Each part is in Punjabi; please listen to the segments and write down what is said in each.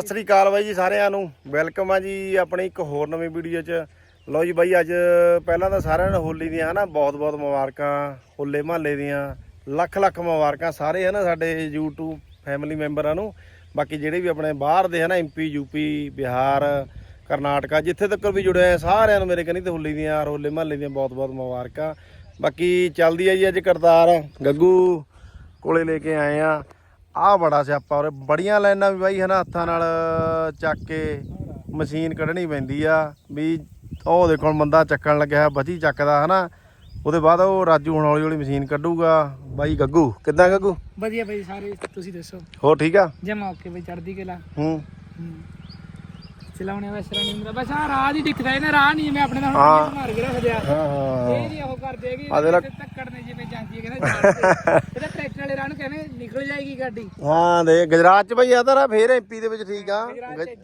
ਸਤਿ ਸ੍ਰੀ ਅਕਾਲ ਬਾਈ ਜੀ ਸਾਰਿਆਂ ਨੂੰ। ਵੈਲਕਮ ਆ ਜੀ ਆਪਣੀ ਇੱਕ ਹੋਰ ਨਵੀਂ ਵੀਡੀਓ 'ਚ। ਲਓ ਜੀ ਬਾਈ, ਅੱਜ ਪਹਿਲਾਂ ਤਾਂ ਸਾਰਿਆਂ ਨੂੰ ਹੋਲੀ ਦੀਆਂ ਹਨਾ ਬਹੁਤ ਬਹੁਤ ਮੁਬਾਰਕਾਂ ਹੋਲੇ ਮਹੱਲੇ ਦੀਆਂ ਲੱਖ ਲੱਖ ਮੁਬਾਰਕਾਂ ਸਾਰੇ ਹਨਾ ਸਾਡੇ YouTube ਫੈਮਿਲੀ ਮੈਂਬਰਾਂ ਨੂੰ। ਬਾਕੀ ਜਿਹੜੇ ਵੀ ਆਪਣੇ ਬਾਹਰ ਦੇ ਹਨਾ ਐਮਪੀ ਯੂਪੀ ਬਿਹਾਰ, ਕਰਨਾਟਕਾ, ਜਿੱਥੇ ਤੱਕ ਵੀ ਜੁੜੇ ਆ, ਸਾਰਿਆਂ ਨੂੰ ਮੇਰੇ ਕਨੀ ਤੇ ਹੋਲੀ ਦੀਆਂ ਹੋਲੇ ਮਹੱਲੇ ਦੀਆਂ ਬਹੁਤ ਬਹੁਤ ਮੁਬਾਰਕਾਂ। ਬਾਕੀ ਚੱਲਦੀ ਆ ਜੀ ਅੱਜ ਕਰਤਾਰ। ਗੱਗੂ ਕੋਲੇ ਲੈ ਕੇ ਆਏ ਆ। ਆਹ ਬੜਾ ਸਿਆਪਾ ਔਰ ਬੜੀਆਂ ਲਾਈਨਾਂ ਵੀ ਬਾਈ ਹਨਾ ਹੱਥਾਂ ਨਾਲ ਚੱਕ ਕੇ ਮਸ਼ੀਨ ਕੱਢਣੀ ਪੈਂਦੀ ਆ। ਵੀ ਉਹ ਦੇਖੋ ਹੁਣ ਬੰਦਾ ਚੱਕਣ ਲੱਗਿਆ ਬਚੀ ਚੱਕਦਾ ਹਨਾ। ਉਹਦੇ ਬਾਅਦ ਉਹ ਰਾਜੂ ਹੁਣ ਹੌਲੀ ਹੌਲੀ ਮਸ਼ੀਨ ਕੱਢੂਗਾ। ਬਾਈ ਗੱਗੂ ਕਿੱਦਾਂ ਗੱਗੂ? ਵਧੀਆ ਭਾਈ ਸਾਰੇ ਤੁਸੀਂ ਦੱਸੋ? ਹੋਰ ਠੀਕ ਆ? ਜਮਾ ਓਕੇ ਭਾਈ ਚੜਦੀ ਕਲਾ। ਹੂੰ। ਚਲਾਉਣੇ ਵੈਸਰਾ ਨਹੀਂ ਹੁੰਦਾ ਬਸ ਆ ਰਾਹ ਦੀ ਦਿਖਦਾ ਇਹਨਾਂ ਰਾਹ ਨਹੀਂ ਮੈਂ ਆਪਣੇ ਨਾਲ ਹਾਂ। ਮਾਰ ਕੇ ਰੱਖ ਦਿਆ ਹਾਂ ਹਾਂ। ਇਹ ਨਹੀਂ ਉਹ ਕਰ ਦੇਗੀ ਆ ਦੇਖ ਲੈ। ਧੱਕੜ ਨੇ ਜਿਵੇਂ ਜਾਂਦੀ ਹੈ ਕਹਿੰਦਾ ਜਾਣ ਤੇ। ਇਹਦਾ ਟਰੈਕਟਰ ਵਾਲੇ ਰਾਹ ਨੂੰ ਕਹਿੰਦੇ ਨਿਕਲ ਜਾਏਗੀ ਗੱਡੀ। ਹਾਂ ਦੇ ਗੁਜਰਾਤ ਚ ਬਈ ਆਦਾ ਫੇਰ ਐਮਪੀ ਦੇ ਵਿੱਚ ਠੀਕ ਆ।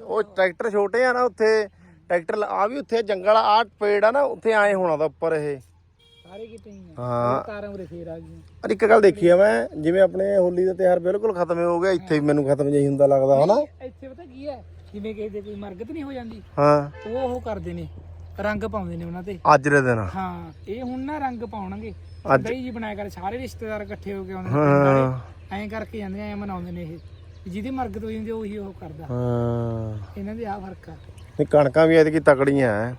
ਉਹ ਟਰੈਕਟਰ ਛੋਟੇ ਆ ਨਾ ਉੱਥੇ। ਟਰੈਕਟਰ ਆ ਵੀ ਉੱਥੇ ਜੰਗਲ ਆ ਪੇੜ ਆ ਨਾ ਉੱਥੇ ਆਏ ਹੋਣਾ ਦਾ ਉੱਪਰ ਇਹ। ਸਾਰੇ ਕਿਤੇ ਹੀ ਆ। ਹਾਂ। ਤਾਰਾਂ ਉਰੇ ਫੇਰ ਆ ਗਈਆਂ। ਪਰ ਇੱਕ ਗੱਲ ਦੇਖੀ ਆ ਮੈਂ ਜਿਵੇਂ ਆਪਣੇ ਹੋਲੀ ਦਾ ਤਿਉਹਾਰ ਬਿਲਕੁਲ ਖਤਮ ਹੋ ਗਿਆ ਇੱਥੇ ਵੀ ਮੈਨੂੰ ਖਤਮ ਜਿਹਾ ਹੀ ਹੁੰਦਾ ਲੱਗਦਾ ਹਨਾ? ਇੱਥੇ ਪਤਾ ਕੀ ਹੈ? ਜਿਵੇਂ ਕਿਸੇ ਦੇ ਕੋਈ ਮਰਗਤ ਨਹੀਂ ਹੋ ਜਾਂਦੀ ਹਾਂ। ਉਹ ਉਹ ਕਰਦੇ ਨੇ ਰੰਗ ਪਾਉਂਦੇ ਨੇ ਉਹਨਾਂ ਤੇ। ਅੱਜ ਦੇ ਦਿਨ। ਹਾਂ ਇਹ ਹੁਣ ਨਾ ਰੰਗ ਪਾਉਣਗੇ। ਅੱਜ- ਦਹੀਂ ਜੀ ਬਣਾਇਆ ਕਰ ਸਾਰੇ ਰਿਸ਼ਤੇਦਾਰ ਇਕੱਠੇ ਹੋ ਕੇ ਆਉਂਦੇ ਨੇ ਹਾਂ। ਪਿੰਡ ਵਾਲੇ। ਐਂ ਕਰਕੇ ਜਾਂਦੇ ਐ ਮਨਾਉਂਦੇ ਨੇ ਇਹ। ਜਿਹਦੀ ਮਰਗਤ ਹੋ ਜਾਂਦੀ ਉਹੀ ਉਹ ਕਰਦਾ। ਹਾਂ। ਇਹਨਾਂ ਦੇ ਆ ਫ਼ਰਕ ਆ। ਨਹੀਂ ਕਣਕਾਂ ਵੀ ਐਤਕੀ ਤਕੜੀਆਂ ਹਾਂ।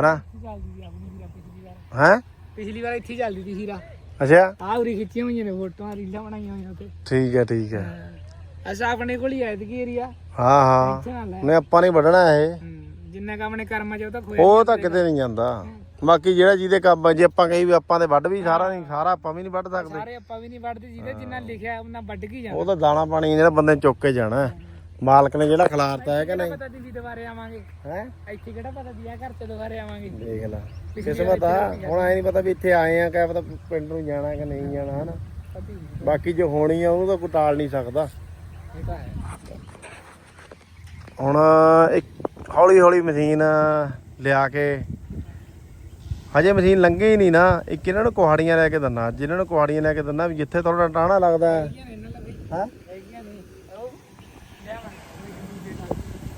ਹਨਾ? ਇੱਥੇ ਚੱਲਦੀ ਆ ਆਪਣੀ ਹੀਰਾ ਪਿਛਲੀ ਵਾਰ। ਹੈ? ਪਿਛਲੀ ਵਾਰ ਇੱਥੇ ਹੀ ਚੱਲਦੀ ਸੀ ਹੀਰਾ। ਅੱਛਾ। ਆ ਉਰੀ ਖਿੱਚੀਆਂ ਹੋਈਆਂ ਨੇ ਫੋਟੋਆਂ ਰੀਲਾਂ ਬਣਾਈਆਂ ਹੋਈਆਂ ਉੱਤੇ ਠੀਕ ਹੈ ਠੀਕ ਹੈ। ਅਸਾਂ ਆਪਣੇ ਕੋਲ ਹੀ ਆਇਤ ਕੀ ਏਰੀਆ ਹਾਂ ਹਾਂ। ਨਹੀਂ ਆਪਾਂ ਨਹੀਂ ਵੱਢਣਾ ਇਹ। ਜਿੰਨਾ ਕੰਮ ਨੇ ਕਰਮਾਂ ਚ ਉਹ ਤਾਂ ਖੋਇਆ ਉਹ ਤਾਂ ਕਿਤੇ ਨਹੀਂ ਜਾਂਦਾ। ਬਾਕੀ ਜਿਹੜਾ ਜਿਹਦੇ ਕੰਮ ਜੇ ਆਪਾਂ ਕਹੀ ਵੀ ਆਪਾਂ ਤੇ ਵੱਢ ਵੀ ਸਾਰਾ ਨਹੀਂ ਸਾਰਾ ਆਪਾਂ ਵੀ ਨਹੀਂ ਵੱਢ ਸਕਦੇ। ਸਾਰੇ ਆਪਾਂ ਵੀ ਨਹੀਂ ਵੱਢਦੇ ਜਿਹਦੇ ਜਿੰਨਾ ਲਿਖਿਆ ਉਹਨਾਂ ਵੱਢ ਕੇ ਜਾਣਾ। ਉਹ ਤਾਂ ਦਾਣਾ ਪਾਣੀ ਜਿਹੜਾ ਬੰਦੇ ਨੇ ਚੁੱਕ ਕੇ ਜਾਣਾ। ਹੈ। ਮਾਲਕ ਨੇ ਜਿਹੜਾ ਖਿਲਾਰਤਾ ਹੈ ਕਿ ਨਹੀਂ? ਪਤਾ ਦਿੱਲੀ ਦੁਬਾਰੇ ਆਵਾਂਗੇ? ਹੈ? ਇੱਥੇ ਕਿਹੜਾ ਪਤਾ ਦਿਆ ਘਰ ਤੇ ਦੁਬਾਰੇ ਆਵਾਂਗੇ? ਦੇਖ ਲੈ। ਕਿਸਮਤ ਆ ਹੁਣ ਐ ਨਹੀਂ ਪਤਾ ਵੀ ਇੱਥੇ ਆਏ ਆ ਕਿਆ ਪਤਾ ਪਿੰਡ ਨੂੰ ਜਾਣਾ ਕਿ ਨਹੀਂ ਜਾਣਾ ਹਨਾ? ਬਾਕੀ ਜੋ ਹੋਣੀ ਆ ਉਹਨੂੰ ਤਾਂ ਕੋਈ ਟਾਲ ਨਹੀਂ ਸਕਦਾ। ਹੁਣ ਇੱਕ ਹੌਲੀ ਹੌਲੀ ਮਸ਼ੀਨ ਲਿਆ ਕੇ, ਹਜੇ ਮਸ਼ੀਨ ਲੰਘੀ ਹੀ ਨਹੀਂ ਨਾ, ਇੱਕ ਇਹਨਾਂ ਨੂੰ ਕੁਹਾੜੀਆਂ ਲੈ ਕੇ ਦਿੰਨਾ ਜਿਨ੍ਹਾਂ ਨੂੰ ਕੁਹਾੜੀਆਂ ਲੈ ਕੇ ਦਿੰਨਾ ਵੀ ਜਿੱਥੇ ਥੋੜਾ ਟਾਣਾ ਲੱਗਦਾ ਹੈ। ਹੈਗੀਆਂ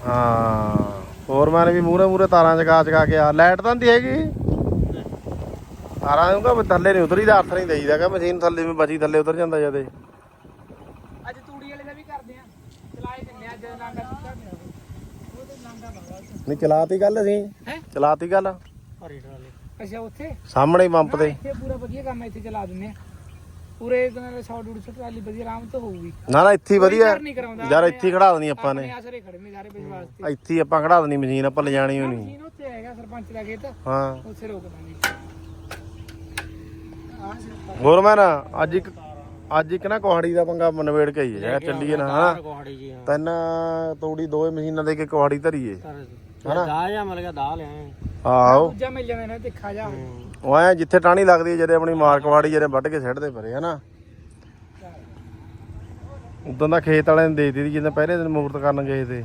ਹਾਂ, ਹੋਰ ਮਾਨੇ ਵੀ ਮੂਰੇ ਮੂਰੇ ਤਾਰਾਂ ਚਕਾ ਚਕਾ ਕੇ ਆ, ਲਾਈਟ ਤਾਂ ਨਹੀਂ ਹੈਗੀ। ਤਾਰਾਂ ਨੂੰ ਕਾ ਥੱਲੇ ਨਹੀਂ ਉਤਰੀਦਾ ਹੱਥ ਨਹੀਂ ਦੇਈਦਾ ਕਿ ਮਸ਼ੀਨ ਥੱਲੇ ਵੀ ਬਚੀ, ਥੱਲੇ ਉਤਰ ਜਾਂਦਾ ਜਦੇ ਅੱਜ ਤੂੜੀ ਵਾਲੇ ਦਾ ਵੀ ਕਰਦੇ ਆ ਚਲਾਏ ਦਿੰਨੇ ਆ, ਅੱਜ ਲਾਂਗਾ ਸੁੱਕਾ ਨਹੀਂ ਉਹ ਤੇ ਲਾਂਗਾ ਬਾਵਾ ਨਹੀਂ ਚਲਾਤੀ ਗੱਲ ਅਸੀਂ। ਹੈ? ਚਲਾਤੀ ਗੱਲ। ਹਰੀ ਟਰਾਲੇ ਅੱਛਾ ਉੱਥੇ? ਸਾਹਮਣੇ ਹੀ ਪੰਪ ਨਾ, ਤੇ। ਇੱਥੇ ਪੂਰਾ ਵਧੀਆ ਕੰਮ ਹੈ, ਇੱਥੇ ਚਲਾ ਦਿੰਨੇ ਆ ਪੂਰੇ ਇੱਕ ਨਾਲ 100 150 ਟਰਾਲੀ ਵਧੀਆ ਆਰਾਮ ਤੋਂ ਹੋਊਗੀ। ਨਾ ਨਾ ਇੱਥੇ ਹੀ ਵਧੀਆ। ਨਹੀਂ ਕਰਾਉਂਦਾ ਯਾਰ ਇੱਥੇ ਹੀ ਖੜਾ ਦੇਣੀ ਆਪਾਂ ਨੇ। ਆਪਣੇ ਆਸਰੇ ਖੜੇ ਨੇ ਸਾਰੇ ਵਿਸ਼ਵਾਸ ਤੇ। ਇੱਥੇ ਹੀ ਆਪਾਂ ਖੜਾ ਦੇਣੀ ਮਸ਼ੀਨ ਆਪਾਂ ਲਿਜਾਣੀ ਹੋਣੀ। ਮਸ਼ੀਨ ਉੱਥੇ ਹੈਗਾ ਸਰਪੰਚ ਦਾ ਖੇਤ। ਹਾਂ। ਉੱਥੇ ਰੋਕ ਦਾਂਗੇ। ਆਹ ਸਿਰਫ ਹੋਰ ਮੈਂ ਨਾ ਅੱਜ ਇੱਕ ਅੱਜ ਇੱਕ ਨਾ ਕੁਹਾੜੀ ਦਾ ਪੰਗਾ ਨਵੇੜ ਕੇ ਆਈ ਹੈ ਜਿਹੜਾ ਚੱਲੀਏ ਨਾ ਹਨਾ। ਕੋਹੜੀ ਜੀ ਹਾਂ। ਤਿੰਨ ਤੋੜੀ ਦੋਏ ਮਸ਼ੀਨਾਂ ਦੇ ਕੇ ਕੁਹਾੜੀ ਧਰੀਏ ਹਨਾ? ਦਾ ਜਾਂ ਮਿਲ ਗਿਆ ਦਾ ਲਿਆ ਆਹੋ। ਦੂਜਾ ਮਿਲ ਜਾਂਦਾ ਨਾ ਤਿੱਖਾ ਜਾ। ਉਹ ਐ ਜਿੱਥੇ ਟਾਣੀ ਲੱਗਦੀ ਹੈ ਜਦੇ ਆਪਣੀ ਮਾਰ ਕੁਹਾੜੀ ਜਦੇ ਵੱਢ ਕੇ ਸਿੱਟਦੇ ਪਰੇ ਹਨਾ? ਉਦੋਂ ਦਾ ਖੇਤ ਵਾਲਿਆਂ ਨੇ ਦੇ ਦਿੱਤੀ ਜਿੱਦਾਂ ਪਹਿਲੇ ਦਿਨ ਮੂਰਤ ਕਰਨ ਗਏ ਤੇ।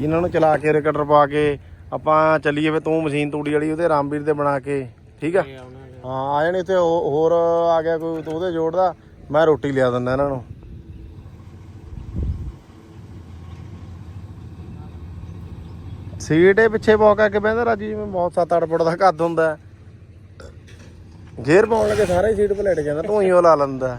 ਇਹਨਾਂ ਨੂੰ ਚਲਾ ਕੇ ਰੇਕਟਰ ਪਾ ਕੇ ਆਪਾਂ ਚੱਲੀਏ ਵੇ ਤੂੰ ਮਸ਼ੀਨ ਤੂੜੀ ਵਾਲੀ ਉਹਦੇ ਰਾਮਵੀਰ ਦੇ ਬਣਾ ਕੇ ਠੀਕ ਆ? ਹਾਂ ਆ ਜਾਣੀ ਇੱਥੇ ਹੋ- ਹੋਰ ਆ ਗਿਆ ਕੋਈ ਤੂੰ ਉਹਦੇ ਜੋੜਦਾ ਮੈਂ ਰੋਟੀ ਲਿਆ ਦਿੰਦਾ ਇਹਨਾਂ ਨੂੰ। ਸੀਟ ਇਹ ਪਿੱਛੇ ਬਹੁਤ ਕੇ ਬਹਿੰਦਾ ਰਾਜੀ ਜਿਵੇਂ ਬਹੁਤ 7-8 ਫੁੱਟ ਦਾ ਕੱਦ ਹੁੰਦਾ ਹੈ। ਗੇਅਰ ਪਾਉਣ ਲੱਗੇ ਸਾਰੇ ਸੀਟ ਪਲੇਟ ਜਾਂਦਾ, ਤੂੰ ਹੀ ਉਹ ਲਾ ਲੈਂਦਾ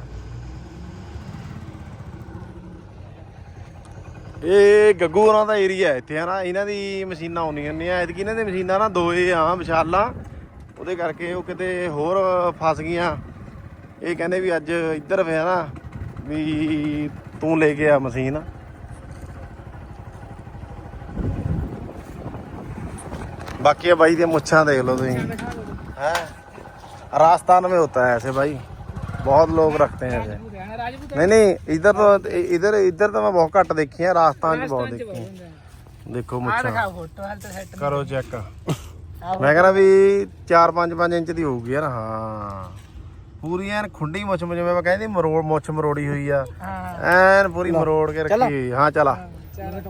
ਇਹ ਗੱਗੂ ਉਹਨਾਂ ਦਾ ਏਰੀਆ ਹੈ ਇੱਥੇ ਹਨਾ ਇਹਨਾਂ ਦੀ ਮਸ਼ੀਨਾਂ ਆਉਂਦੀਆਂ ਨੇ ਐਤਕੀ ਇਹਨਾਂ ਦੀ ਮਸ਼ੀਨਾਂ ਨਾ ਦੋਏ ਆ, ਵਿਸ਼ਾਲਾਂ। ਉਹਦੇ ਕਰਕੇ ਉਹ ਕਿਤੇ ਹੋਰ ਫਸ ਗਈਆਂ। ਇਹ ਕਹਿੰਦੇ ਵੀ ਅੱਜ ਇੱਧਰ ਪਿਆ ਨਾ, ਵੀ ਤੂੰ ਲੈ ਕੇ ਆ ਮਸ਼ੀਨ। बाकी ये भाई ये मुच्छा देख लो तुम है राजस्थान में होता है ऐसे भाई बहुत लोग रखते हैं ऐसे ਰਾਜਪੂਤ नहीं नहीं इधर तो इधर इधर तो मैं बहुत घट देखी है राजस्थान च बहुत देखी है देखो ਆ मुच्छा ਦਿਖਾ ਫੋਟੋ ਹਾਲ ਤਾਂ ਸੈੱਟ करो चेक ਮੈਂ ਕਹਿੰਦਾ ਵੀ 4 5 5 ਇੰਚ ਦੀ ਹੋਊਗੀ ਯਾਰ ਹਾਂ ਪੂਰੀ ਐਨ ਖੁੰਡੀ ਮੁੱਛ ਜਿਵੇਂ ਮੈਂ ਕਹਿੰਦੀ ਮਰੋੜ ਮੁੱਛ ਮਰੋੜੀ ਹੋਈ ਆ ਹਾਂ ਐਨ ਪੂਰੀ ਮਰੋੜ ਕੇ ਰੱਖੀ ਹੋਈ ਹਾਂ ਚਲਾ ਚੱਲ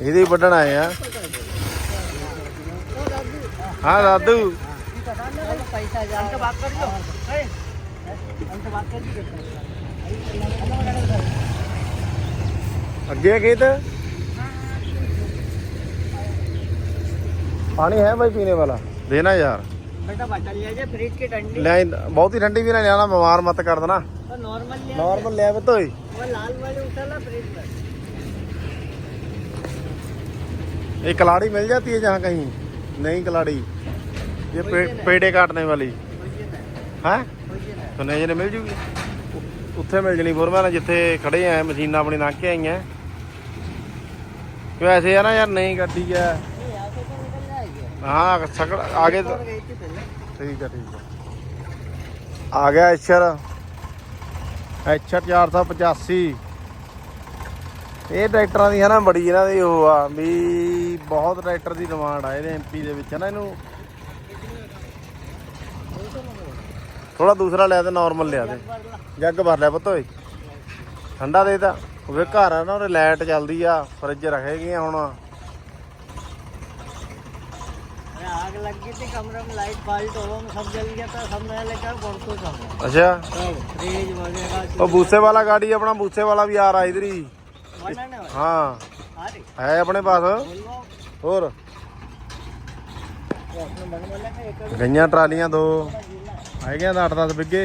ਇਹਦੇ ਹੀ ਵੱਢਣ ਆਏ ਆ ਹਾਂ ਦਾਦੂ पैसा जान के बात करियो ਅੱਗੇ ਖੇਤ ਪਾਣੀ ਹੈ ਭਾਈ ਪੀਣੇ ਵਾਲਾ ਦੇਣਾ ਯਾਰ बेटा बटल ले फ्रिज की ठंडी ਲੈ ਆਈਂ- ਬਹੁਤੀ ਠੰਡੀ ਵੀ ਨਾ ਲਿਆਣਾ ਬਿਮਾਰ ਮਤ ਕਰ ਦੇਣਾ तो नॉर्मल ले ਨਾਰਮਲ ਲੈ ਬਤੋਈ वो लाल वाले उठा फ्रिज में ये कलाड़ी मिल जाती है जहाँ कहीं नहीं कलाड़ी ये पे, पेड़े काटने वाली है तो नहीं जने मिल जूगी ਉੱਥੇ ਮਿਲ ਜਣੀ ਫੋਰਮੈਨ ਨਾਲ ਜਿੱਥੇ ਖੜੇ ਆ ਮਸ਼ੀਨਾਂ ਆਪਣੀ ਲੰਘ ਕੇ ਆਈਆਂ ਕਿ ਐਸੇ ਆ ਨਾ ਯਾਰ ਨਹੀਂ ਗੱਡੀ ਆ यहाँ से तो निकल जाएगी ਹਾਂ ਸਕੜ ਆਗੇ और गई थी पहले ਠੀਕ ਹੈ ਠੀਕ ਹੈ ਆ ਗਿਆ ਐਚਰ ਐਚਰ 485 ਇਹ ਟਰੈਕਟਰਾਂ ਦੀ ਹੈ ਨਾ ਬੜੀ ਇਹਨਾਂ ਦੀ ਉਹ ਆ ਵੀ ਬਹੁਤ ਟਰੈਕਟਰ ਦੀ ਡਿਮਾਂਡ ਆ ਇਹਦੇ ਐਮਪੀ ਦੇ ਵਿੱਚ ਨਾ ਇਹਨੂੰ ਥੋੜਾ ਦੂਸਰਾ ਲਿਆ ਤੇ ਨਾਰਮਲ ਲਿਆ ਤੇ ਜੱਗ ਭਰ ਲਿਆ ਪੁੱਤ ਓਏ ਠੰਡਾ ਦੇ ਤਾ ਉਹ ਘਰ ਆ ਨਾ ਉਹਦੇ ਲਾਈਟ ਚੱਲਦੀ ਆ ਫਰਿੱਜ ਰੱਖੇਗੀਆਂ ਹੁਣ अरे आग लग गई थी कमरे में लाइट फाल्ट हो में सब जल गया था सब नया लेकर परसों सब ਅੱਛਾ सब फ्रिज वगैरह ਉਹ ਬੂਸੇ ਵਾਲਾ ਗਾੜੀ ਆਪਣਾ ਬੂਸੇ ਵਾਲਾ ਵੀ ਆ ਰਹਾ ਇਧਰ ਹੀ बनाने वाले ਹਾਂ अरे ਹੈ ਆਪਣੇ ਪਾਸ बोलो ਹੋਰ वो अपने बनने वाला का एक ਗਈਆਂ ਟਰਾਲੀਆਂ ਦੋ ਹੈਗੀਆਂ ਤਾਂ 8-10 ਬਿੱਗੇ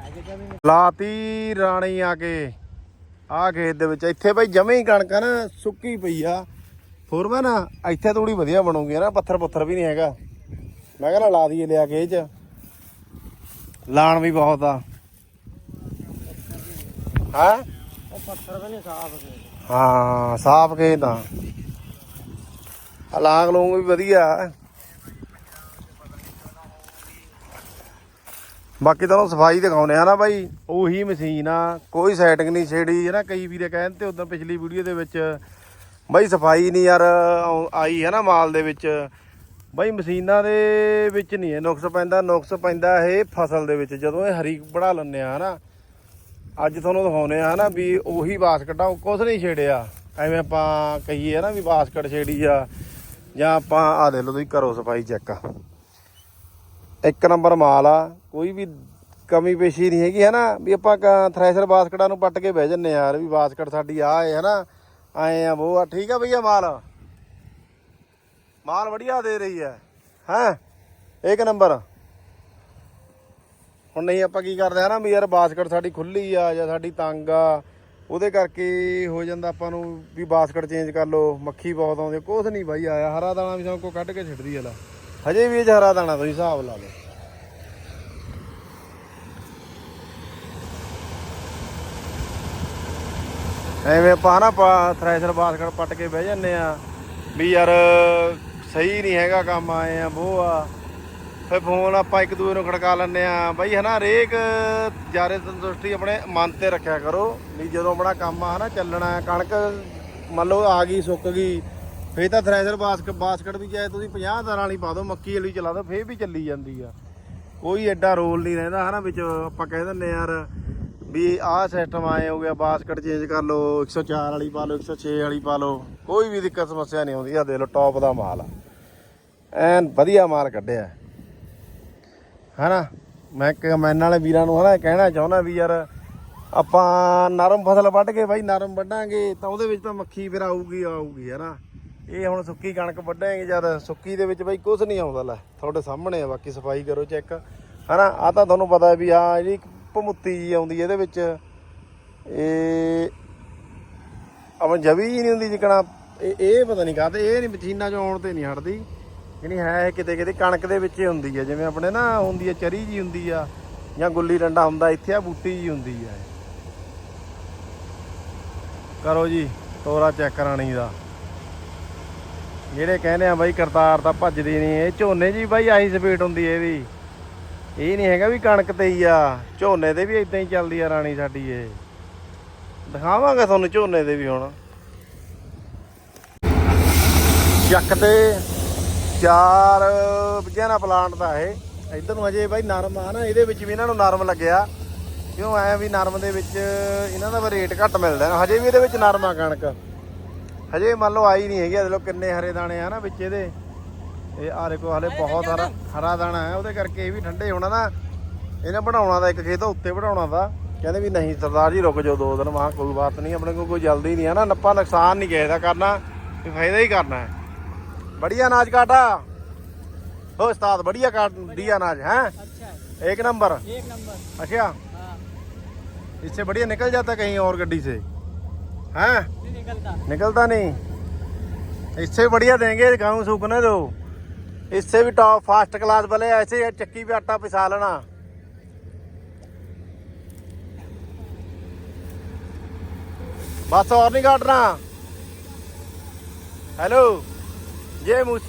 आगे का भी ਲਾਤੀ ਰਾਣੀ ਆ ਕੇ ਆ ਖੇਤ ਦੇ ਵਿੱਚ ਇੱਥੇ ਬਈ ਜਮੇ ਹੀ ਕਣਕ ਆ ਨਾ ਸੁੱਕੀ ਪਈ ਆ ਹੋਰ ਮੈਂ ਨਾ ਇੱਥੇ ਥੋੜੀ ਵਧੀਆ ਬਣੂਗੀ ਨਾ ਪੱਥਰ ਪੁੱਥਰ ਵੀ ਨਹੀਂ ਹੈਗਾ ਮੈਂ ਕਹਿੰਦਾ ਲਾ ਦਈਏ ਲਿਆ ਕੇ ਇਹ ਚ ਲਾਣ ਵੀ ਬਹੁਤ ਆ ਹਾਂ ਪੱਥਰ ਵੀ ਨਹੀਂ ਸਾਫ਼ ਹਾਂ, ਸਾਫ਼ ਕੇ ਤਾਂ। ਹਲਾਕ ਲੋਂਗ ਵੀ ਵਧੀਆ। ਬਾਕੀ ਤਾਂ ਸਫ਼ਾਈ ਦਿਖਾਉਨੇ ਆ ਨਾ ਬਾਈ। ਉਹੀ ਮਸ਼ੀਨ ਆ, ਕੋਈ ਸੈਟਿੰਗ ਨਹੀਂ ਛੇੜੀ ਹੈ ਨਾ ਕਈ ਵੀਰੇ ਕਹਿੰਦੇ ਉਦੋਂ ਪਿਛਲੀ ਵੀਡੀਓ ਦੇ ਵਿੱਚ। ਬਾਈ ਸਫ਼ਾਈ ਨਹੀਂ ਯਾਰ ਆਈ ਹੈ ਨਾ ਮਾਲ ਦੇ ਵਿੱਚ। ਬਾਈ ਮਸ਼ੀਨਾਂ ਦੇ ਵਿੱਚ ਨਹੀਂ ਹੈ ਨੁਕਸ ਪੈਂਦਾ ਨੁਕਸ ਪੈਂਦਾ ਇਹ ਫਸਲ ਦੇ ਵਿੱਚ। ਜਦੋਂ ਇਹ ਹਰੀ ਬੜਾ ਲੰਨੇ ਆ ਨਾ ਅੱਜ ਤੁਹਾਨੂੰ ਦਿਖਾਉਨੇ ਆ ਨਾ ਵੀ ਉਹੀ ਬਾਸਕਟਾਂ ਉਹ ਕੁਛ ਨਹੀਂ ਛੇੜਿਆ। ਐਵੇਂ ਆਪਾਂ ਕਹੀਏ ਨਾ ਵੀ ਬਾਸਕਟ ਛੇੜੀ ਆ, ਜਾਂ ਆਪਾਂ ਆ ਦੇ ਲਓ ਤੁਸੀਂ ਕਰੋ ਸਫ਼ਾਈ ਚੈੱਕ ਇੱਕ ਨੰਬਰ ਮਾਲ ਆ, ਕੋਈ ਵੀ ਕਮੀ ਪੇਸ਼ੀ ਨਹੀਂ ਹੈਗੀ ਹੈ ਨਾ ਵੀ ਆਪਾਂ ਕ- ਥ੍ਰੈਸ਼ਰ ਬਾਸਕਟਾਂ ਨੂੰ ਪੱਟ ਕੇ ਬਹਿ ਜੰਨੇ ਯਾਰ ਵੀ ਬਾਸਕਟ ਸਾਡੀ ਆ ਹੈ ਨਾ ਆਏ ਆ ਉਹ ਆ, ਠੀਕ ਆ ਭਈਆ ਮਾਲ? ਮਾਲ ਵਧੀਆ ਦੇ ਰਹੀ ਹੈ ਹੈ? ਇੱਕ ਨੰਬਰ। ਹੁਣ ਨਹੀਂ ਆਪਾਂ ਕੀ ਕਰਦੇ ਆ ਨਾ ਵੀ ਯਾਰ ਬਾਸਕਟ ਸਾਡੀ ਖੁੱਲੀ ਆ ਜਾਂ ਸਾਡੀ ਤੰਗ ਆ, ਉਹਦੇ ਕਰਕੇ ਹੋ ਜਾਂਦਾ ਆਪਾਂ ਨੂੰ ਵੀ ਬਾਸਕਟ ਚੇਂਜ ਕਰ ਲਓ, ਮੱਖੀ ਬਹੁਤ ਆਉਂਦੀ ਕੁਛ ਨਹੀਂ ਬਾਈ ਆਇਆ, ਹਰਾ ਦਾਣਾ ਵੀ ਸਾਨੂੰ ਕੋ ਕੱਢ ਕੇ ਛੱਡਦੀ ਆ ਲਾ। ਹਜੇ ਵੀ ਇਹ ਹਰਾ ਦਾਣਾ ਤੁਸੀਂ ਹਿਸਾਬ ਲਾ ਲਓ। ਐਵੇਂ ਆਪਾਂ ਨਾ ਥ੍ਰੈਸ਼ਰ ਬਾਸਕਟ ਪੱਟ ਕੇ ਬਹਿ ਜੰਨੇ ਆ, ਵੀ ਯਾਰ ਸਹੀ ਨਹੀਂ ਹੈਗਾ ਕੰਮ, ਆਏ ਆ ਉਹ ਆ। ਫਿਰ ਫੋਨ ਆਪਾਂ ਇੱਕ ਦੂਜੇ ਨੂੰ ਖੜਕਾ ਲੈਂਦੇ ਆ ਬਈ ਹਨਾ, ਹਰੇਕ ਜਾਰੇ ਤੰਦਰੁਸਤੀ ਆਪਣੇ ਮਨ ਤੇ ਰੱਖਿਆ ਕਰੋ। ਵੀ ਜਦੋਂ ਆਪਣਾ ਕੰਮ ਆ ਹਨਾ, ਚੱਲਣਾ ਕਣਕ ਮੰਨ ਲਓ ਆ ਗਈ, ਸੁੱਕ ਗਈ, ਫੇਰ ਤਾਂ ਥ੍ਰੈਸ਼ਰ ਬਾਸਕਟ ਬਾਸਕਟ ਵੀ ਚਾਹੇ ਤੁਸੀਂ 50 ਤਾਰਾਂ ਵਾਲੀ ਪਾ ਦਿਓ, ਮੱਕੀ ਵਾਲੀ ਚਲਾ ਦਿਓ, ਫੇਰ ਵੀ ਚੱਲੀ ਜਾਂਦੀ ਆ। ਕੋਈ ਐਡਾ ਰੋਲ ਨਹੀਂ ਰਹਿੰਦਾ ਹਨਾ, ਵਿੱਚ ਆਪਾਂ ਕਹਿ ਦਿੰਦੇ ਯਾਰ ਵੀ ਆਹ ਸਿਸਟਮ ਆਏ ਹੋ ਗਿਆ, ਬਾਸਕਟ ਚੇਂਜ ਕਰ ਲਓ 104 ਵਾਲੀ ਪਾ ਲਓ 106 ਵਾਲੀ ਪਾ ਲਓ, ਕੋਈ ਵੀ ਦਿੱਕਤ ਸਮੱਸਿਆ ਨਹੀਂ ਆਉਂਦੀ। ਆ ਦੇਖ ਲਓ ਟੌਪ ਦਾ ਮਾਲ ਆ। ਐਨ ਵਧੀਆ ਮਾਲ ਕੱਢਿਆ। ਹਨਾ? ਮੈਂ ਕਮੈਨ ਵਾਲੇ ਵੀਰਾਂ ਨੂੰ ਹਨਾ ਕਹਿਣਾ ਚਾਹੁੰਦਾ ਵੀ ਯਾਰ ਆਪਾਂ ਨਰਮ ਫਸਲ ਵੱਢ ਕੇ ਬਾਈ ਨਰਮ ਵੱਢਾਂਗੇ ਤਾਂ ਉਹਦੇ ਵਿੱਚ ਤਾਂ ਮੱਖੀ ਫਿਰ ਆਊਗੀ ਆਊਗੀ ਹਨਾ? ਇਹ ਹੁਣ ਸੁੱਕੀ ਕਣਕ ਵੱਢਾਂਗੇ ਜਦ ਸੁੱਕੀ ਦੇ ਵਿੱਚ ਬਾਈ ਕੁਝ ਨਹੀਂ ਆਉਂਦਾ ਲੈ, ਤੁਹਾਡੇ ਸਾਹਮਣੇ ਆ, ਬਾਕੀ ਸਫ਼ਾਈ ਕਰੋ ਚੈੱਕ ਹਨਾ ਆ ਤਾਂ ਤੁਹਾਨੂੰ ਪਤਾ ਵੀ ਆ ਜਿਹੜੀ ਇੱਕ ਭਮੁੱਤੀ ਜੀ ਆਉਂਦੀ ਇਹਦੇ ਵਿੱਚ, ਇਹ ਆਪਾਂ ਜਵੀ ਜੀ ਨਹੀਂ ਹੁੰਦੀ ਜਿਕਣਾ, ਇਹ ਇਹ ਪਤਾ ਨਹੀਂ ਕਾਹਤੇ, ਇਹ ਨਹੀਂ ਮਸ਼ੀਨਾਂ 'ਚ ਆਉਣ ਤੇ ਨਹੀਂ ਹਟਦੀ। ਜਿਹੜੀ ਹੈ ਕਿਤੇ ਕਿਤੇ ਕਣਕ ਦੇ ਵਿੱਚ ਹੀ ਹੁੰਦੀ ਹੈ ਜਿਵੇਂ ਆਪਣੇ ਨਾ ਹੁੰਦੀ ਹੈ ਚਰੀ ਜੀ ਹੁੰਦੀ ਆ ਜਾਂ ਗੁੱਲੀ ਡੰਡਾ ਹੁੰਦਾ, ਇੱਥੇ ਆ ਬੂਟੀ ਜੀ ਹੁੰਦੀ ਆ। ਕਰੋ ਜੀ, ਤੋਰਾ ਚੈੱਕ ਕਰਾਣੀ ਦਾ। ਜਿਹੜੇ ਕਹਿੰਦੇ ਆ ਬਾਈ ਕਰਤਾਰ ਤਾਂ ਭੱਜਦੀ ਨਹੀਂ, ਇਹ ਝੋਨੇ ਜੀ ਬਾਈ ਆਹੀ ਸਪੀਡ ਹੁੰਦੀ ਹੈ ਇਹਦੀ ਇਹ ਨਹੀਂ ਹੈਗਾ ਵੀ ਕਣਕ ਤੇ ਹੀ ਆ, ਝੋਨੇ ਤੇ ਵੀ ਇਦਾਂ ਹੀ ਚੱਲਦੀ ਆ ਰਾਣੀ ਸਾਡੀ ਇਹ। ਦਿਖਾਵਾਂਗੇ ਤੁਹਾਨੂੰ ਝੋਨੇ ਦੇ ਵੀ ਹੁਣ। ਚੱਕ ਤੇ ਚਾਰ ਵਿਗਿਆਨਾ ਪਲਾਂਟ ਦਾ ਇਹ। ਇਧਰ ਨੂੰ ਅਜੇ ਬਾਈ ਨਰਮ ਆ ਨਾ, ਇਹਦੇ ਵਿੱਚ ਵੀ ਇਹਨਾਂ ਨੂੰ ਨਰਮ ਲੱਗਿਆ। ਕਿਉਂ ਐ ਵੀ ਨਰਮ ਦੇ ਵਿੱਚ ਇਹਨਾਂ ਦਾ ਰੇਟ ਘੱਟ ਮਿਲਦਾ ਨਾ। ਹਜੇ ਵੀ ਇਹਦੇ ਵਿੱਚ ਨਰਮ ਆ ਕਣਕ। ਹਜੇ ਮੰਨ ਲਓ ਆਈ ਨਹੀਂ ਹੈਗੀ ਆ ਦੇਖ ਲਓ ਕਿੰਨੇ ਹਰੇ ਦਾਣੇ ਆ ਨਾ ਵਿੱਚ ਇਹਦੇ। ਇਹ ਆ ਦੇਖੋ ਹਲੇ ਬਹੁਤ ਹਰਾ ਹਰਾ ਦਾਣਾ ਹੈ, ਉਹਦੇ ਕਰਕੇ ਇਹ ਵੀ ਠੰਡੇ ਹੋਣਾ ਨਾ। ਇਹਨੇ ਬਣਾਉਣਾ ਦਾ ਇੱਕ ਖੇਤ ਉੱਤੇ ਬਣਾਉਣਾ ਦਾ ਕਹਿੰਦੇ ਵੀ ਨਹੀਂ, ਸਰਦਾਰ ਜੀ ਰੁਕ ਜਾਓ ਦੋ ਦਿਨ ਮਾ ਕੋਈ ਬਾਤ ਨਹੀਂ, ਆਪਣੇ ਕੋਲ ਕੋਈ ਜਲਦੀ ਨਹੀਂ ਹੈ ਨਾ। ਨੱਪਾ ਨੁਕਸਾਨ ਨਹੀਂ ਕਿਸੇ ਦਾ ਕਰਨਾ ਫਾਇਦਾ ਹੀ ਕਰਨਾ ਹੈ। बढ़िया अनाज काटा। हो उस्ताद बढ़िया काट दिया अनाज है? अच्छा। एक नंबर। एक नंबर। अच्छा। हाँ। इससे बढ़िया निकल जाता कहीं और गड्डी से। है? निकलता। निकलता नहीं। इससे बढ़िया देंगे गेहूँ सूखने दो। इससे भी टॉप फास्ट क्लास वाले ऐसे चक्की पे आटा पिसा लेना। बस और नहीं काटना। हेलो ਜੇ ਮੂਸ।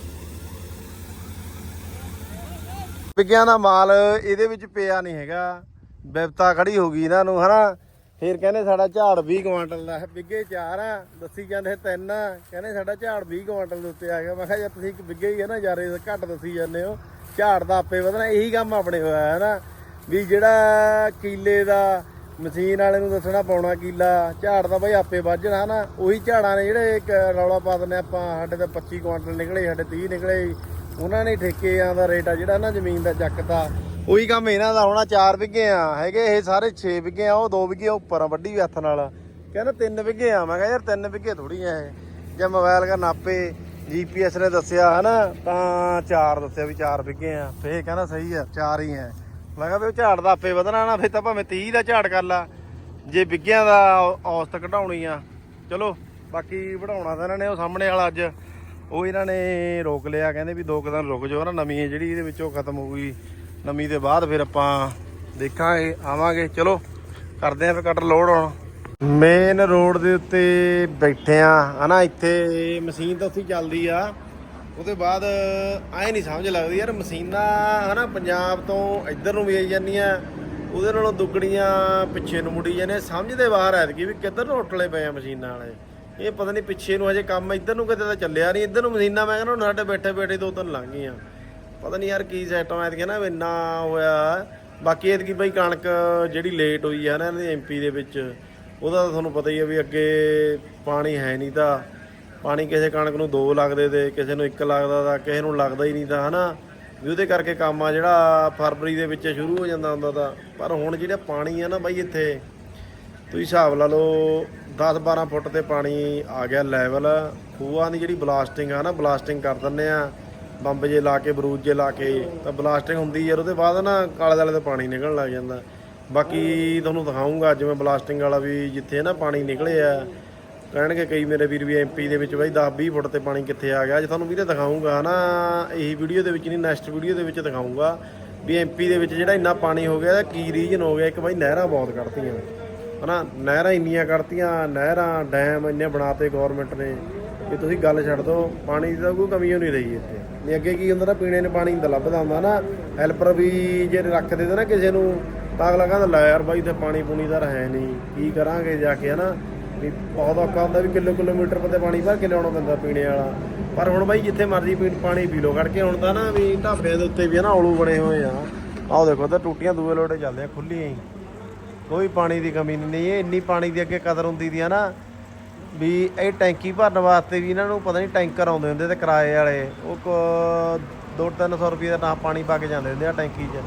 ਵਿਗਿਆ ਦਾ ਮਾਲ ਇਹਦੇ ਵਿੱਚ ਪਿਆ ਨਹੀਂ ਹੈਗਾ। ਬਿਪਤਾ ਖੜੀ ਹੋ ਗਈ ਇਹਨਾਂ ਨੂੰ, ਹਨਾ? ਫਿਰ ਕਹਿੰਦੇ ਸਾਡਾ ਝਾੜ 20 ਕੁਆਂਟਲ ਦਾ ਹੈ, ਵਿਗੇ 4 ਆ, ਦੱਸੀ ਜਾਂਦੇ ਤਿੰਨ ਆ। ਕਹਿੰਦੇ ਸਾਡਾ ਝਾੜ 20 ਕੁਆਂਟਲ ਦੇ ਉੱਤੇ ਆ ਗਿਆ। ਮੈਂ ਕਿਹਾ, ਯਾਰ ਤੁਸੀਂ ਇੱਕ ਵਿਗੇ ਹੀ ਹੈ ਨਾ, ਯਾਰੇ ਘੱਟ ਦੱਸੀ ਜਾਂਦੇ ਹੋ। ਝਾੜ ਦਾ ਆਪੇ ਵਧਣਾ, ਇਹੀ ਕੰਮ ਆਪਣੇ ਹੋਇਆ ਹੈ ਨਾ ਵੀ ਜਿਹੜਾ ਕੀਲੇ ਦਾ ਮਸ਼ੀਨ ਵਾਲੇ ਨੂੰ ਦੱਸਣਾ ਪਾਉਣਾ ਕੀਲਾ, ਝਾੜ ਤਾਂ ਬਈ ਆਪੇ ਵੱਜਣਾ ਨਾ ਉਹੀ ਝਾੜਾਂ ਨੇ ਜਿਹੜੇ ਇੱਕ ਰੌਲਾ ਪਾ ਦਿੰਦੇ ਆਪਾਂ, ਸਾਡੇ ਤਾਂ 25 ਕੁਆਂਟਲ ਨਿਕਲੇ, ਸਾਡੇ 30 ਨਿਕਲੇ। ਉਹਨਾਂ ਨੇ ਠੇਕਿਆਂ ਦਾ ਰੇਟ ਆ ਜਿਹੜਾ ਨਾ ਜ਼ਮੀਨ ਦਾ ਚੱਕਤਾ। ਉਹੀ ਕੰਮ ਇਹਨਾਂ ਦਾ ਹੋਣਾ 4 ਵਿਗੇ ਆ, ਹੈਗੇ ਇਹ ਸਾਰੇ 6 ਵਿਗੇ ਆ, ਉਹ 2 ਵਿਗੇ ਉੱਪਰ ਆ, ਵੱਡੀ ਵੀ ਹੱਥ ਨਾਲ। ਕਹਿੰਦਾ 3 ਵਿਗੇ ਆ, ਮੈਂ ਕਿਹਾ ਯਾਰ 3 ਵਿਗੇ ਥੋੜੀ ਆ ਇਹ। ਜੇ ਮੋਬਾਈਲ ਦਾ ਨਾਪੇ ਜੀਪੀਐਸ ਨੇ ਦੱਸਿਆ, ਹਨਾ? ਤਾਂ 4 ਦੱਸਿਆ ਵੀ 4 ਵਿਗੇ ਆ। ਫੇਰ ਕਹਿੰਦਾ ਸਹੀ ਆ 4 ਹੀ ਆ। ਮੈਂ ਕਿਹਾ ਵੀ ਉਹ ਝਾੜ ਦਾ ਆਪੇ ਵਧਣਾ ਨਾ, ਫਿਰ ਤਾਂ ਭਾਵੇਂ 30 ਦਾ ਝਾੜ ਕਰ ਲਾ। ਜੇ ਵਿਗਿਆਂ ਦਾ ਔਸਤ ਘਟਾਉਣੀ ਆ। ਚਲੋ, ਬਾਕੀ ਵਧਾਉਣਾ ਤਾਂ ਇਹਨਾਂ ਨੇ ਉਹ ਸਾਹਮਣੇ ਵਾਲਾ ਅੱਜ। ਉਹ ਇਹਨਾਂ ਨੇ ਰੋਕ ਲਿਆ, ਕਹਿੰਦੇ ਵੀ ਦੋ ਕੁ ਦਿਨ ਰੁਕ ਜਾਓ ਨਾ, ਨਵੀਂ ਹੈ ਜਿਹੜੀ ਇਹਦੇ ਵਿੱਚੋਂ ਖਤਮ ਹੋ ਗਈ ਨਵੀਂ ਦੇ ਬਾਅਦ ਫਿਰ ਆਪਾਂ ਦੇਖਾਂਗੇ, ਆਵਾਂਗੇ। ਚਲੋ, ਕਰਦੇ ਆਂ ਫਿਰ ਕਟਰ ਲੋਡ ਹੁਣ। ਮੇਨ ਰੋਡ ਦੇ ਉੱਤੇ ਬੈਠੇ ਆ, ਹਨਾ, ਇੱਥੇ ਮਸ਼ੀਨ ਤਾਂ ਉੱਥੇ ਚੱਲਦੀ ਆ। ਉਹਦੇ ਬਾਅਦ ਐ ਨਹੀਂ ਸਮਝ ਲੱਗਦੀ ਯਾਰ, ਮਸ਼ੀਨਾਂ ਹਨਾ, ਪੰਜਾਬ ਤੋਂ ਇੱਧਰ ਨੂੰ ਵੇਚ ਜਾਂਦੀਆਂ, ਉਹਦੇ ਨਾਲੋਂ ਦੁੱਗਣੀਆਂ ਪਿੱਛੇ ਨੂੰ ਮੁੜੀ ਜਾਂਦੇ ਸਮਝਦੇ ਬਾਹਰ ਐਤਕੀ ਵੀ ਕਿੱਧਰ ਨੂੰ ਉੱਟਲੇ ਪਏ ਆ ਮਸ਼ੀਨਾਂ ਵਾਲੇ। ਇਹ ਪਤਾ ਨਹੀਂ ਪਿੱਛੇ ਨੂੰ ਹਜੇ ਕੰਮ ਇੱਧਰ ਨੂੰ ਕਿਤੇ ਤਾਂ ਚੱਲਿਆ ਨਹੀਂ। ਇੱਧਰ ਨੂੰ ਮਸ਼ੀਨਾਂ ਮੈਂ ਕਹਿੰਦਾ, ਹੁਣ ਸਾਡੇ ਬੈਠੇ ਬੈਠੇ ਦੋ ਤਿੰਨ ਲੰਘ ਗਈਆਂ। ਪਤਾ ਨਹੀਂ ਯਾਰ ਕੀ ਸਿਸਟਮ ਐਤਕੀ ਨਾ, ਵੀ ਇੰਨਾ ਹੋਇਆ। ਬਾਕੀ ਐਤਕੀ ਬਈ ਕਣਕ ਜਿਹੜੀ ਲੇਟ ਹੋਈ ਆ ਨਾ ਇਹਨਾਂ ਦੀ ਐਮਪੀ ਦੇ ਵਿੱਚ, ਉਹਦਾ ਤਾਂ ਤੁਹਾਨੂੰ ਪਤਾ ਹੀ ਆ ਵੀ ਅੱਗੇ ਪਾਣੀ ਹੈ ਨਹੀਂ ਤਾਂ ਪਾਣੀ ਕਿਸੇ ਕਣਕ ਨੂੰ ਦੋ ਲੱਗਦੇ ਤੇ ਕਿਸੇ ਨੂੰ ਇੱਕ ਲੱਗਦਾ ਤਾਂ ਕਿਸੇ ਨੂੰ ਲੱਗਦਾ ਹੀ ਨਹੀਂ ਤਾਂ, ਹਨਾ? ਵੀ ਉਹਦੇ ਕਰਕੇ ਕੰਮ ਆ ਜਿਹੜਾ ਫਰਵਰੀ ਦੇ ਵਿੱਚ ਸ਼ੁਰੂ ਹੋ ਜਾਂਦਾ ਹੁੰਦਾ ਤਾਂ। ਪਰ ਹੁਣ ਜਿਹੜਾ ਪਾਣੀ ਆ ਨਾ ਬਾਈ ਇੱਥੇ, ਤੁਸੀਂ ਹਿਸਾਬ ਲਾ ਲਓ 10-12 ਫੁੱਟ ਤੇ ਪਾਣੀ ਆ ਗਿਆ ਲੈਵਲ। ਖੂਹਾਂ ਦੀ ਜਿਹੜੀ ਬਲਾਸਟਿੰਗ ਆ ਨਾ, ਬਲਾਸਟਿੰਗ ਕਰ ਦਿੰਦੇ ਆ। ਬੰਬ ਜੇ ਲਾ ਕੇ ਬਰੂਦ ਜੇ ਲਾ ਕੇ, ਤਾਂ ਬਲਾਸਟਿੰਗ ਹੁੰਦੀ ਯਾਰ, ਉਹਦੇ ਬਾਅਦ ਨਾ ਕਾਲੇ ਦਾਲੇ ਤੇ ਪਾਣੀ ਨਿਕਲਣ ਲੱਗ ਜਾਂਦਾ। ਬਾਕੀ ਤੁਹਾਨੂੰ ਦਿਖਾਉਂਗਾ ਜਿਵੇਂ ਬਲਾਸਟਿੰਗ ਵਾਲਾ ਵੀ ਜਿੱਥੇ ਨਾ ਪਾਣੀ ਨਿਕਲੇ ਆ। ਕਹਿਣਗੇ ਕਈ ਮੇਰੇ ਵੀਰ ਵੀ ਐਮਪੀ ਦੇ ਵਿੱਚ ਬਾਈ 10 20 ਫੁੱਟ ਤੇ ਪਾਣੀ ਕਿੱਥੇ ਆ ਗਿਆ। ਅੱਜ ਤੁਹਾਨੂੰ ਵੀਰੇ ਦਿਖਾਉਂਗਾ ਨਾ, ਇਹੀ ਵੀਡੀਓ ਦੇ ਵਿੱਚ ਨਹੀਂ ਨੈਕਸਟ ਵੀਡੀਓ ਦੇ ਵਿੱਚ ਦਿਖਾਉਂਗਾ ਵੀ ਐਮਪੀ ਦੇ ਵਿੱਚ ਜਿਹੜਾ ਇੰਨਾ ਪਾਣੀ ਹੋ ਗਿਆ, ਕੀ ਰੀਜਨ ਹੋ ਗਿਆ। ਇੱਕ ਬਾਈ ਨਹਿਰਾਂ ਬਹੁਤ ਕੱਢਤੀਆਂ ਹਨਾ? ਨਹਿਰਾਂ ਇੰਨੀਆਂ ਕੱਢਤੀਆਂ, ਨਹਿਰਾਂ ਡੈਮ ਇੰਨੇ ਬਣਾਤੇ ਗਵਰਨਮੈਂਟ ਨੇ ਵੀ ਤੁਸੀਂ ਗੱਲ ਛੱਡ ਦਿਓ, ਪਾਣੀ ਦੀ ਤਾਂ ਕੋਈ ਕਮੀ ਓ ਨਹੀਂ ਰਹੀ ਇੱਥੇ। ਨਹੀਂ ਅੱਗੇ ਕੀ ਹੁੰਦਾ ਨਾ, ਪੀਣੇ ਨੂੰ ਪਾਣੀ ਤਾਂ ਲੱਭਦਾ ਹੁੰਦਾ ਨਾ। ਹੈਲਪਰ ਵੀ ਜੇ ਰੱਖਦੇ ਦਿੰਦੇ ਨਾ ਕਿਸੇ ਨੂੰ, ਤਾਂ ਅਗਲਾ ਕਹਿੰਦਾ, ਲੈ ਯਾਰ ਬਾਈ, ਇੱਥੇ ਪਾਣੀ ਪੂਣੀ ਦਾ ਹੈ ਨਹੀਂ। ਕੀ ਕਰਾਂਗੇ ਜਾ ਕੇ, ਹਨਾ? ਵੀ ਬਹੁਤ ਔਖਾ ਹੁੰਦਾ ਵੀ ਕਿਲੋ ਕਿਲੋਮੀਟਰ ਪਤੇ ਪਾਣੀ ਭਰ ਕੇ ਲਿਆਉਣਾ ਪੈਂਦਾ ਪੀਣੇ ਵਾਲਾ। ਪਰ ਹੁਣ ਬਾਈ ਜਿੱਥੇ ਮਰਜ਼ੀ ਪੀਣ ਪਾਣੀ ਪੀ ਲੋ ਕਰਕੇ ਹੁਣ ਤਾਂ ਨਾ ਵੀ ਢਾਬਿਆਂ ਦੇ ਉੱਤੇ ਵੀ ਨਾ ਔਲੂ ਬਣੇ ਹੋਏ ਆ। ਆਹ ਦੇਖੋ ਤਾਂ ਟੂਟੀਆਂ ਦੂਏ ਲੋਟੇ ਚੱਲਦੇ ਆ ਖੁੱਲੀਆਂ ਹੀ। ਕੋਈ ਪਾਣੀ ਦੀ ਕਮੀ ਨਹੀਂ, ਇਹ ਇੰਨੀ ਪਾਣੀ ਦੀ ਅੱਗੇ ਕਦਰ ਹੁੰਦੀ ਦੀ ਆ ਨਾ ਵੀ ਇਹ ਟੈਂਕੀ ਭਰਨ ਵਾਸਤੇ ਵੀ ਇਹਨਾਂ ਨੂੰ ਪਤਾ ਨਹੀਂ ਟੈਂਕਰ ਆਉਂਦੇ ਹੁੰਦੇ ਤੇ ਕਿਰਾਏ ਵਾਲੇ। ਉਹ 2-300 ਰੁਪਏ ਦਾ ਨਾ ਪਾਣੀ ਪਾ ਕੇ ਜਾਂਦੇ ਹੁੰਦੇ ਆ ਟੈਂਕੀ 'ਚ।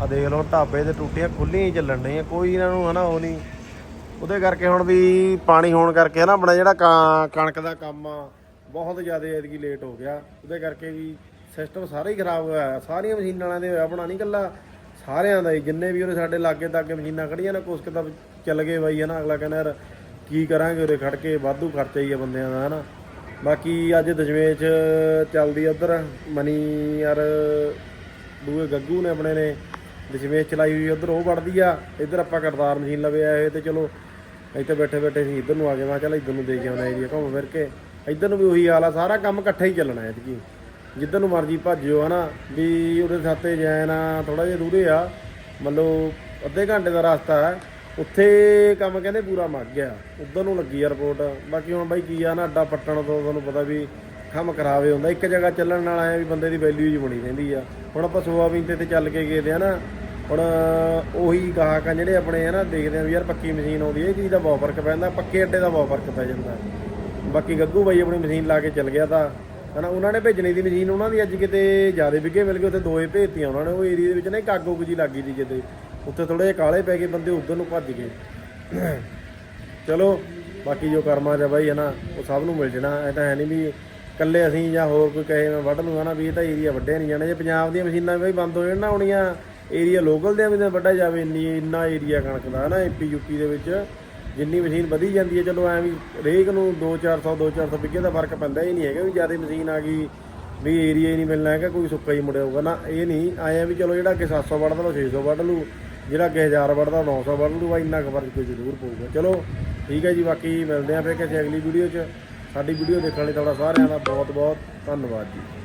ਆ ਦੇਖ ਲਓ ਢਾਬੇ ਤੇ ਟੂਟੀਆਂ ਖੁੱਲੀਆਂ ਹੀ ਚੱਲਣ ਡਈਆਂ। ਕੋਈ ਇਹਨਾਂ ਨੂੰ ਹਨਾ ਉਹ ਨਹੀਂ ਉਹਦੇ ਕਰਕੇ ਹੁਣ ਵੀ ਪਾਣੀ ਹੋਣ ਕਰਕੇ ਨਾ ਆਪਣਾ ਜਿਹੜਾ ਕਾਂ- ਕਣਕ ਦਾ ਕੰਮ ਆ, ਬਹੁਤ ਜ਼ਿਆਦਾ ਐਤਕੀ ਲੇਟ ਹੋ ਗਿਆ। ਉਹਦੇ ਕਰਕੇ ਵੀ ਸਿਸਟਮ ਸਾਰਾ ਹੀ ਖਰਾਬ ਹੋਇਆ ਸਾਰੀਆਂ ਮਸ਼ੀਨਾਂ ਵਾਲਿਆਂ ਦੇ ਹੋਇਆ ਆਪਣਾ ਨਹੀਂ ਕੱਲਾ ਸਾਰਿਆਂ ਦਾ ਹੀ, ਜਿੰਨੇ ਵੀ ਉਹਨੇ ਸਾਡੇ ਲਾਗੇ ਤਾਗੇ ਮਸ਼ੀਨਾਂ ਖੜੀਆਂ ਨੇ, ਕੁਛ ਕੁ ਤਾਂ ਚੱਲ ਗਏ ਬਾਈ ਹੈ ਨਾ ਅਗਲਾ ਕਹਿੰਦਾ ਯਾਰ ਕੀ ਕਰਾਂਗੇ ਉਹਦੇ ਖੜ ਕੇ, ਵਾਧੂ ਖਰਚਾ ਹੀ ਆ ਬੰਦਿਆਂ ਦਾ ਹੈ ਨਾ ਬਾਕੀ ਅੱਜ ਦਸ਼ਮੇਸ਼ ਚੱਲਦੀ ਆ ਉਧਰ, ਮਨੀ ਯਾਰ ਦੂਏ ਗੱਗੂ ਨੇ ਆਪਣੇ ਨੇ। ਦਸ਼ਮੇਸ਼ ਚਲਾਈ ਹੋਈ ਉਧਰ, ਉਹ ਵੜਦੀ ਆ। ਇੱਧਰ ਆਪਾਂ ਕਰਤਾਰ ਮਸ਼ੀਨ ਲਵੇ ਆਏ ਤੇ ਚਲੋ ਇੱਥੇ ਬੈਠੇ ਬੈਠੇ ਸੀ ਇੱਧਰ ਨੂੰ ਆ ਗਏ, ਮੈਂ ਕਿਹਾ ਚੱਲ ਇੱਧਰ ਨੂੰ ਦੇਖ ਆਉਣਾ ਏਰੀਆ ਘੁੰਮ ਫਿਰ ਕੇ। ਇੱਧਰ ਨੂੰ ਵੀ ਉਹੀ ਹਾਲ ਆ, ਸਾਰਾ ਕੰਮ ਇਕੱਠਾ ਹੀ ਚੱਲਣਾ ਹੈ ਜੀ। ਜਿੱਧਰ ਨੂੰ ਮਰਜ਼ੀ ਭੱਜਿਓ, ਹਨਾ, ਵੀ ਉਹਦੇ ਸਾਤੇ ਜੈਨ ਆ ਥੋੜਾ ਜਿਹਾ ਦੂਰੇ ਆ ਮਤਲਬ ਅੱਧੇ ਘੰਟੇ ਦਾ ਰਸਤਾ ਹੈ, ਉੱਥੇ ਕੰਮ ਕਹਿੰਦੇ ਪੂਰਾ ਮੱਗ ਗਿਆ। ਉਧਰ ਨੂੰ ਲੱਗੀ ਆ ਰਿਪੋਰਟ ਬਾਕੀ ਹੁਣ ਬਾਈ ਕੀ ਆ ਨਾ, ਅੱਡਾ ਪੱਟਣ ਤੋਂ ਤੁਹਾਨੂੰ ਪਤਾ ਵੀ ਕੰਮ ਖਰਾਵੇ ਹੁੰਦਾ। ਇੱਕ ਜਗ੍ਹਾ ਚੱਲਣ ਨਾਲ ਆਇਆ ਵੀ ਬੰਦੇ ਦੀ ਵੈਲਿਊ ਜੀ ਬਣੀ ਰਹਿੰਦੀ ਆ। ਹੁਣ ਆਪਾਂ ਸੋਆਬੀਨ ਤੇ ਤੇ ਚੱਲ ਕੇ ਗਏ ਤੇ ਹਨਾ ਹੁਣ ਉਹੀ ਗਾਹਕ ਆ ਜਿਹੜੇ ਆਪਣੇ ਹਨਾ ਦੇਖਦੇ ਆ ਵੀ ਯਾਰ ਪੱਕੀ ਮਸ਼ੀਨ ਆਉਂਦੀ ਹੈ ਇਹ ਚੀਜ਼ ਦਾ ਬਹੁਤ ਫ਼ਰਕ ਪੈਂਦਾ, ਪੱਕੇ ਅੱਡੇ ਦਾ ਬਹੁਤ ਫ਼ਰਕ ਪੈ ਜਾਂਦਾ। ਬਾਕੀ ਗੱਗੂ ਬਾਈ ਆਪਣੀ ਮਸ਼ੀਨ ਲਾ ਕੇ ਚੱਲ ਗਿਆ ਤਾਂ, ਹਨਾ ਉਹਨਾਂ ਨੇ ਭੇਜਣੀ ਦੀ ਮਸ਼ੀਨ, ਉਹਨਾਂ ਦੀ ਅੱਜ ਕਿਤੇ ਜ਼ਿਆਦਾ ਵਿਗੇ ਮਿਲ ਗਏ, ਉੱਥੇ ਦੋਏ ਭੇਜਤੀਆਂ ਉਹਨਾਂ ਨੇ, ਉਹ ਏਰੀਆ ਦੇ ਵਿੱਚ ਨਾ ਇੱਕ ਅੱਗ ਉੱਗ ਜੀ ਲੱਗੀ ਸੀ ਕਿਤੇ। ਉੱਥੇ ਥੋੜੇ ਜਿਹੇ ਕਾਲੇ ਪੈ ਗਏ, ਬੰਦੇ ਉਧਰ ਨੂੰ ਭੱਜ ਗਏ। ਚਲੋ, ਬਾਕੀ ਜੋ ਕਰਮਾ ਚ ਆ ਬਾਈ, ਹਨਾ, ਉਹ ਸਭ ਨੂੰ ਮਿਲ ਜਣਾ, ਇਹ ਤਾਂ ਹੈ ਨਹੀਂ ਵੀ ਇਕੱਲੇ ਅਸੀਂ ਜਾਂ ਹੋਰ ਕੋਈ ਕਹੇ ਮੈਂ ਵੱਢ ਲੂੰਗਾ ਨਾ, ਵੀ ਇਹ ਤਾਂ ਏਰੀਆ ਵੱਢਿਆ ਨਹੀਂ ਜਾਣਾ। ਜੇ ਪੰਜਾਬ ਦੀਆਂ ਮਸ਼ੀਨਾਂ ਵੀ ਬਾਈ ਬੰਦ ਹੋ ਜਾਣ ਨਾ ਆਉਣੀਆਂ ਏਰੀਆ ਲੋਕਲ ਦੇ ਵੀ ਤਾਂ ਵੱਢਿਆ ਜਾਵੇ, ਇੰਨੀ, ਇੰਨਾ ਏਰੀਆ ਕਣਕ ਦਾ, ਹਨਾ ਏਪੀ ਯੂਪੀ ਦੇ ਵਿੱਚ। ਜਿੰਨੀ ਮਸ਼ੀਨ ਵਧੀ ਜਾਂਦੀ ਹੈ, ਚਲੋ ਐਂ ਵੀ ਰੇਕ ਨੂੰ 2-400 2-400 ਵਿਗੇ ਦਾ ਫ਼ਰਕ ਪੈਂਦਾ ਹੀ ਨਹੀਂ ਹੈਗਾ ਵੀ ਜ਼ਿਆਦਾ ਮਸ਼ੀਨ ਆ ਗਈ, ਵੀ ਏਰੀਆ ਹੀ ਨਹੀਂ ਮਿਲਣਾ ਹੈਗਾ, ਕੋਈ ਸੁੱਕਾ ਹੀ ਮੁੜਿਆ ਹੋਊਗਾ। ਨਾ, ਇਹ ਨਹੀਂ ਆਇਆ ਵੀ ਚਲੋ ਜਿਹੜਾ ਅੱਗੇ 700 ਵੱਢਦਾ ਉਹ 600 ਵੱਢ ਲੂ ਜਿਹੜਾ ਅੱਗੇ 1000 ਵੱਢਦਾ ਉਹ 900 ਵੱਢ ਲੂਗਾ ਇੰਨਾ ਕੁ ਫ਼ਰਕ ਕੋਈ ਜ਼ਰੂਰ ਪਊਗਾ। ਚਲੋ, ਠੀਕ ਹੈ ਜੀ, ਬਾਕੀ ਮਿਲਦੇ ਆਂ ਫਿਰ ਕਿਸੇ ਅਗਲੀ ਵੀਡੀਓ 'ਚ। ਸਾਡੀ ਵੀਡੀਓ ਦੇਖਣ ਲਈ ਤੁਹਾਡਾ ਸਾਰਿਆਂ ਦਾ ਬਹੁਤ ਬਹੁਤ ਧੰਨਵਾਦ ਜੀ।